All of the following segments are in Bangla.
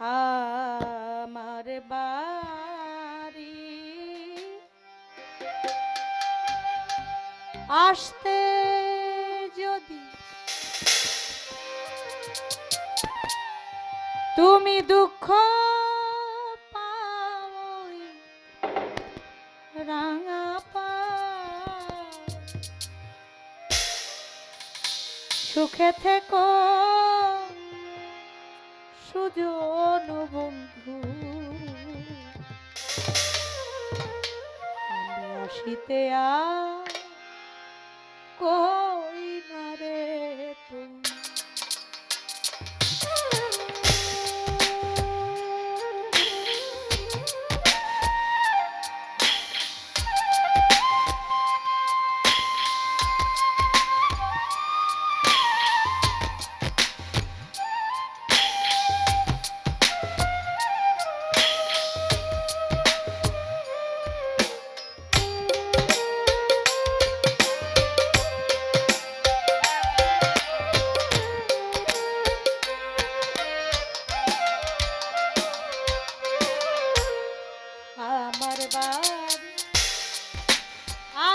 আমার বাড়ি। আসতে যদি তুমি দুঃখ রাঙা পা সুখে থেকো সুজন বন্ধু। আমি আসিতে আ কই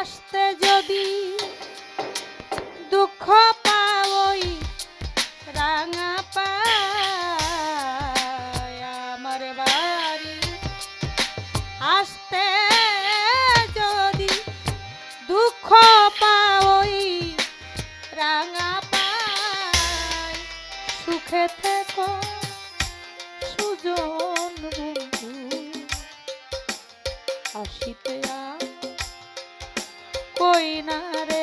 আসতে যদি দুঃখ পাওই, রাঙা পায় আমার বাড়ি। আসতে যদি দুঃখ পাওই, রাঙা পায়। সুখে থেকো, সুজন বন্ধু, আসিতে আর কই না রে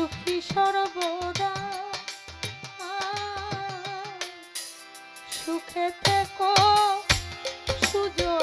সুখী সর্বদা। সুখে থেকো সুজন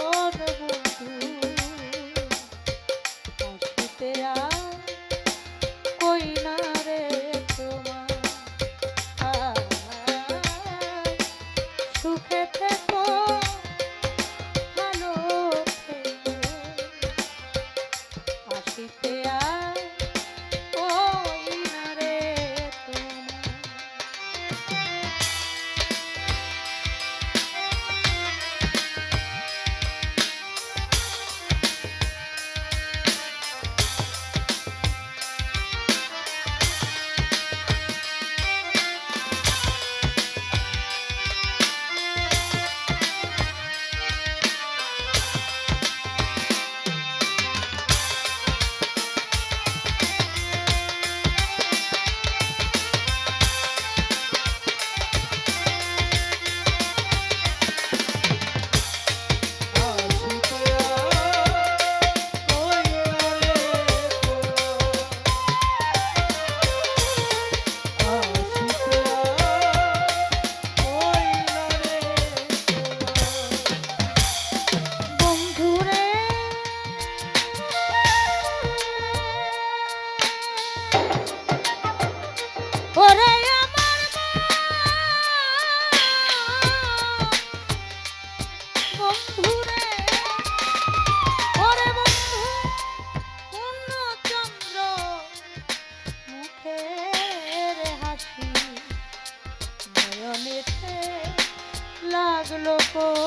哦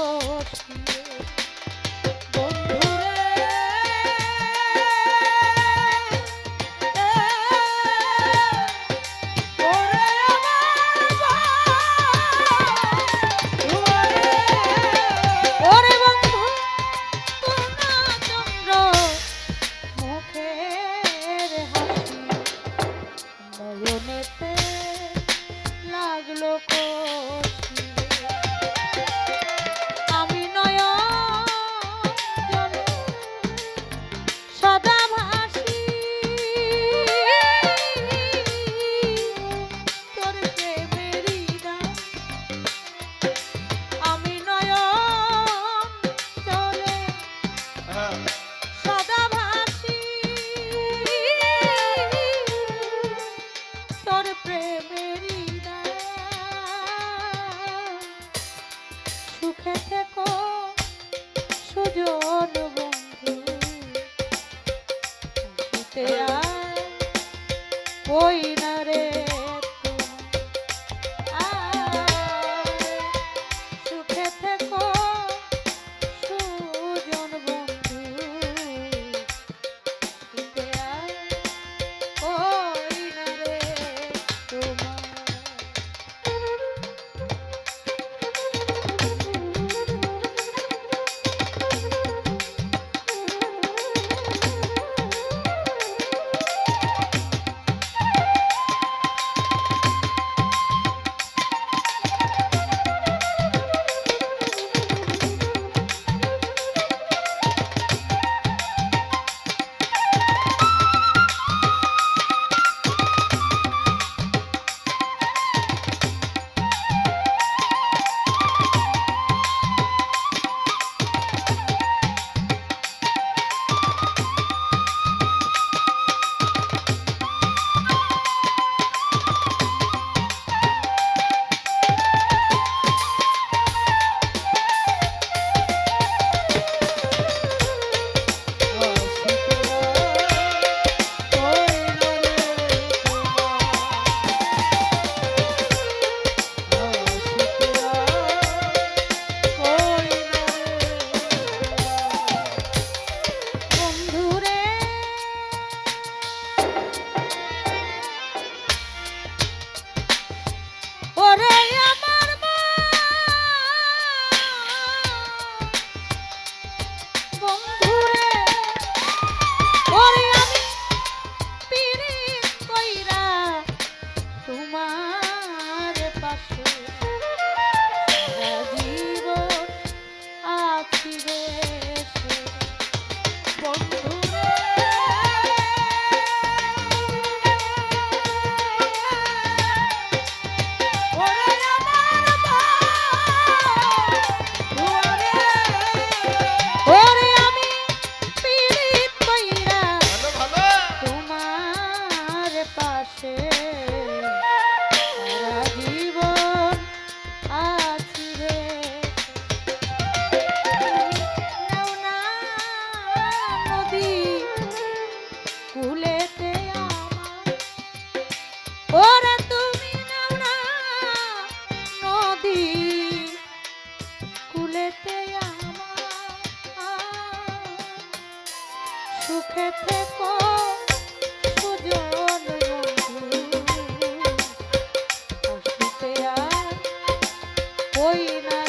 ওই না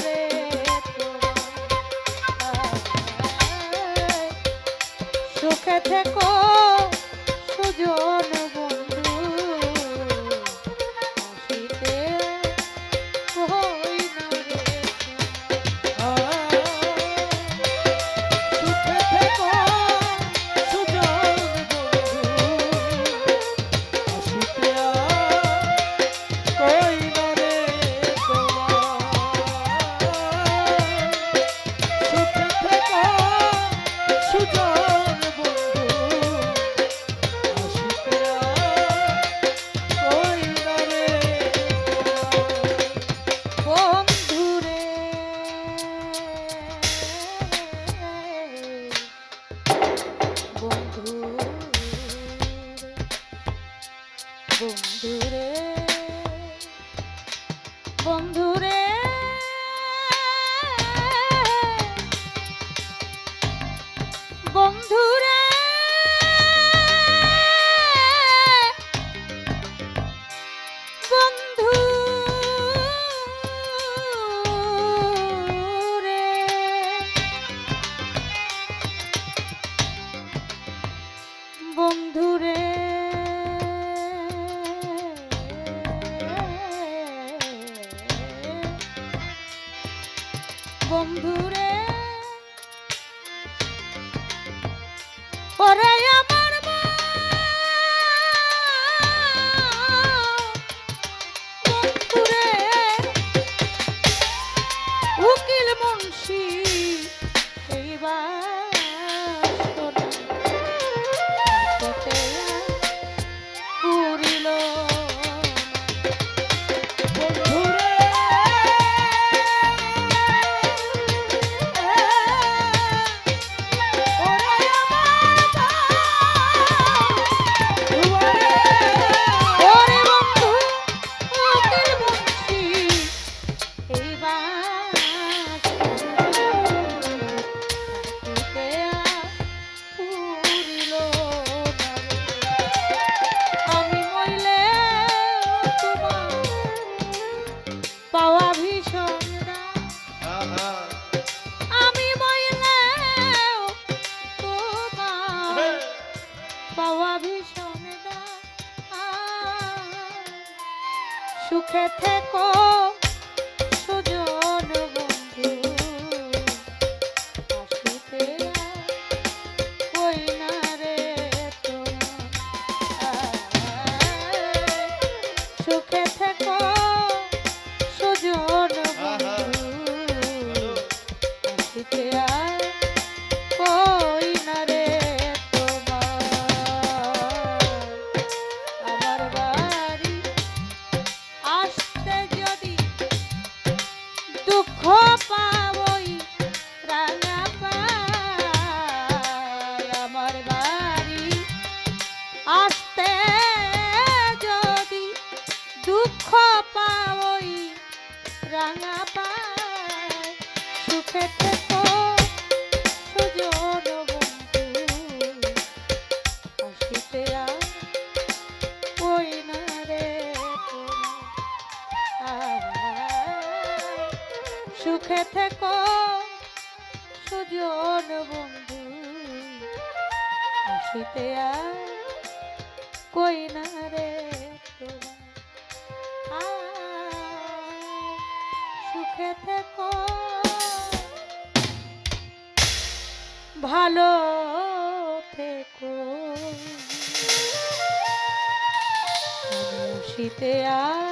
বন্ধুরে বন্ধুরে বন্ধুরে বন্ধু রে বন্ধু সুখে থেকো। ভালো থেকো। শীতে আর